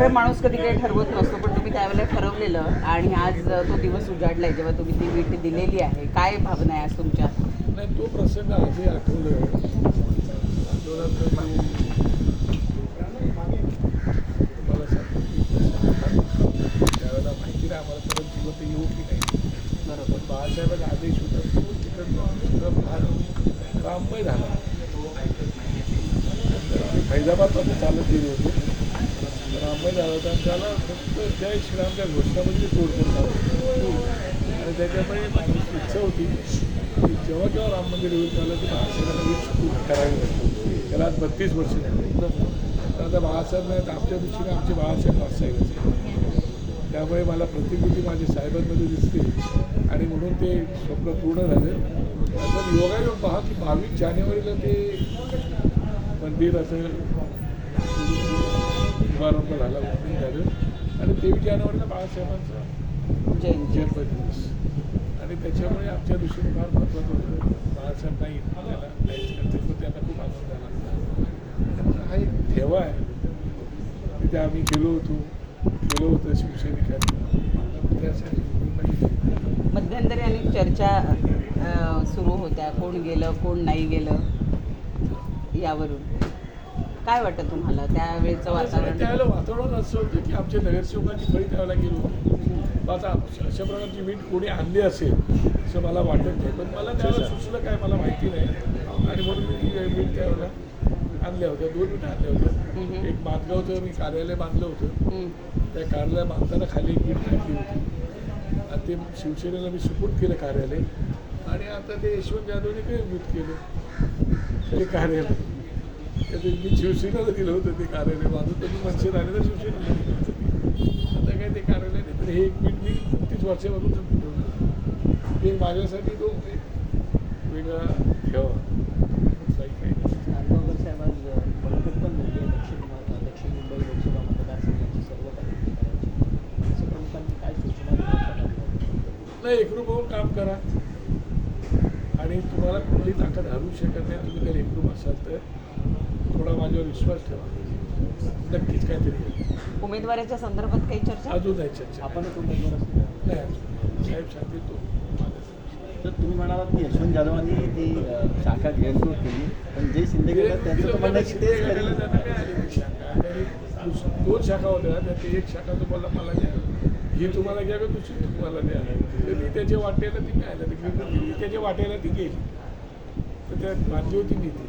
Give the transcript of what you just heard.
खरं माणूस कधी काही ठरवत नसतो पण तुम्ही त्यावेळेला ठरवलेलं आणि आज तो दिवस उजाडलाय जेव्हा तुम्ही ती वीट दिलेली आहे. काय भावना आहे आज तुमच्या? नाही तो प्रसंग आजही आठवलं बरोबर. बाळासाहेबांचा आदेश होता. तो तिकडनं भाग राममय झाला. फैजाबादपासून चालत गेले होते. राममय आला होता आणि त्याला फक्त जय श्रीरामच्या घोषणामध्ये तोड झाली आणि त्याच्यामुळे माझी इच्छा होती की जेव्हा जेव्हा राम मंदिर होईल त्याला ते बाळासाहेबांना वीज करावी लागते त्याला आज बत्तीस वर्ष झाली. तर आता बाळासाहेब नाही तर आमच्या दृष्टीने आमचे बाळासाहेब वास्तविकच आहे त्यामुळे मला प्रतिकृती माझ्या साहेबांमध्ये दिसते. आणि म्हणून ते स्वप्न पूर्ण झालं. नंतर योगायोग पहा की बावीस जानेवारीला ते मंदिर असं शुभारंभ झाला ओपनिंग झालं आणि तेवीस जानेवारीला बाळासाहेबांचा जयंती. जन्मदिवस. आणि त्याच्यामुळे आमच्या दृष्टीने फार महत्त्वाचं होतं. बाळासाहेब नाही त्याला काहीच करते पण त्यांना खूप आनंद झाला हा एक ठेवा आहे. तिथे आम्ही गेलो होतो. गेलो होतो शिवसैनिकांनी त्यासाठी मध्यंतरी अनेक चर्चा सुरू होत्या. कोण गेलं कोण नाही गेलं यावरून. काय वाटतं तुम्हाला त्यावेळेचं वातावरण? त्यावेळेला वातावरण असं होतं की आमच्या नगरसेवकांची फळी त्यावेळेला गेलो होतो. आता अशा प्रकारची वीट कोणी आणली असेल असं मला वाटत नाही. पण मला त्यावेळेला सुचलं काय मला माहिती नाही. आणि म्हणून मी ती वीट त्यावेळेला आणल्या होत्या. दोन वीट आणल्या. होत्या. एक बांधगावचं मी कार्यालय बांधलं होतं. त्या कार्यालय बांधताना खाली एक वीट घातली होती. आणि ते शिवसेनेला मी सुपूर्द केलं कार्यालय. आणि आता ते यशवंत जाधवने काही वीट केलं? ते कार्यालय. ते मी शिवसेनेला दिलं होतं ते कार्यालय माझं तर मी मनसे तर शिवसेनेला दिलं होतं. आता काय ते कार्यालय नाही तर हे एक वीट मी तीस वर्षापासून ठेवलं. ते माझ्यासाठी तो एक वेगळा ठेवा काही काही? नाही एकरूप होऊन काम करा. आणि तुम्हाला कुठली ताकद हरवू शकत नाही. तुम्ही जर एकरूप असाल तर. थोडा माझ्यावर विश्वास ठेवा. नक्कीच काहीतरी. उमेदवाराच्या संदर्भात काही चर्चा? अजून नाही चर्चा. आपणच उमेदवार असतील नाही अजून. साहेब सांगतील तो. तर तुम्ही म्हणालात की यशवंत जाधवांनी ती अ, शाखा घेरजोड केली. पण जे शिंदे गटात त्यांचं तर म्हणणं आहे की तेच करेल. दोन शाखा होत्या. त्यात एक शाखा तुम्हाला मला द्या. ही तुम्हाला घ्या का दुसरी तुम्हाला द्या? तर ती त्याच्या वाटेला ती मिळाली. ती त्याच्या वाटेला ती गेली. तर त्यात बांधली होती मी ती.